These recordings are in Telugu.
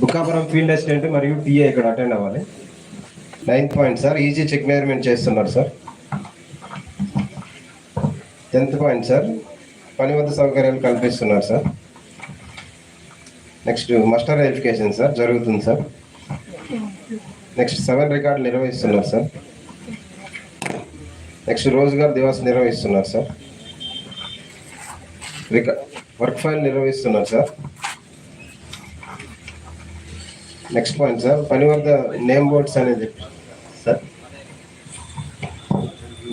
బుక్కాపురం ఫీల్డ్ అసిస్టెంట్ మరియు టీఏ ఇక్కడ అటెండ్ అవ్వాలి. Ninth point sir easy check measurement చేస్తున్నారు సార్ టెన్త్ పాయింట్ సార్ పని వద్ద సౌకర్యాలు కల్పిస్తున్నారు sir next muster verification sir జరుగుతుంది సార్ నెక్స్ట్ సెవెన్ రికార్డులు నిర్వహిస్తున్నారు సార్ నెక్స్ట్ రోజుగారు దివాస్ నిర్వహిస్తున్నారు సార్ రికా వర్క్ ఫైల్ నిర్వహిస్తున్నారు సార్ నెక్స్ట్ పాయింట్ సార్ పని వద్ద నేమ్ బోర్డ్స్ అనేది సార్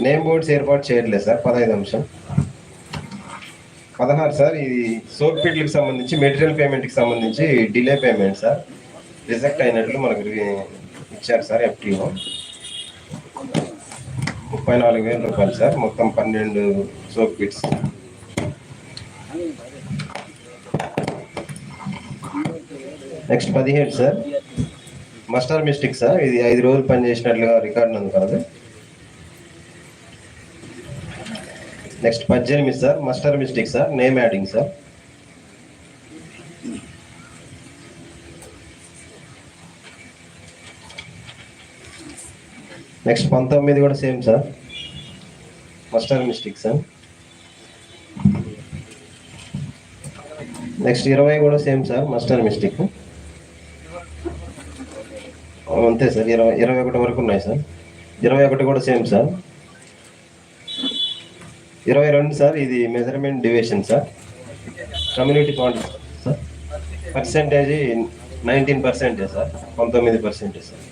నేమ్ బోర్డ్స్ ఏర్పాటు చేయట్లేదు సార్ పదహైదు అంశం పదహారు సార్ ఇది సోప్ పిట్లకు సంబంధించి మెటీరియల్ పేమెంట్కి సంబంధించి డిలే పేమెంట్ సార్ రిజెక్ట్ అయినట్లు మనకు ఇచ్చారు సార్ ఎఫ్టీఓ ముప్పై నాలుగు వేల రూపాయలు సార్ మొత్తం పన్నెండు సోప్ పిట్స్ నెక్స్ట్ పదిహేడు సార్. మస్టర్ మిస్టేక్ సార్ ఇది ఐదు రోజులు పనిచేసినట్లుగా రికార్డు నందు కలదు నెక్స్ట్ పద్దెనిమిది sir muster mistake sir name adding sir. Next పంతొమ్మిది కూడా same sir. Muster mistake sir. Next ఇరవై కూడా సేమ్ సార్ మస్టర్ మిస్టేక్. అంతే సార్. ఇరవై ఇరవై ఒకటి వరకు ఉన్నాయి సార్. ఇరవై ఒకటి కూడా సేమ్ సార్. ఇరవై రెండు సార్ ఇది measurement division sir. Community point sir. Percentage nineteen percent sir. పంతొమ్మిది పర్సెంటే సార్.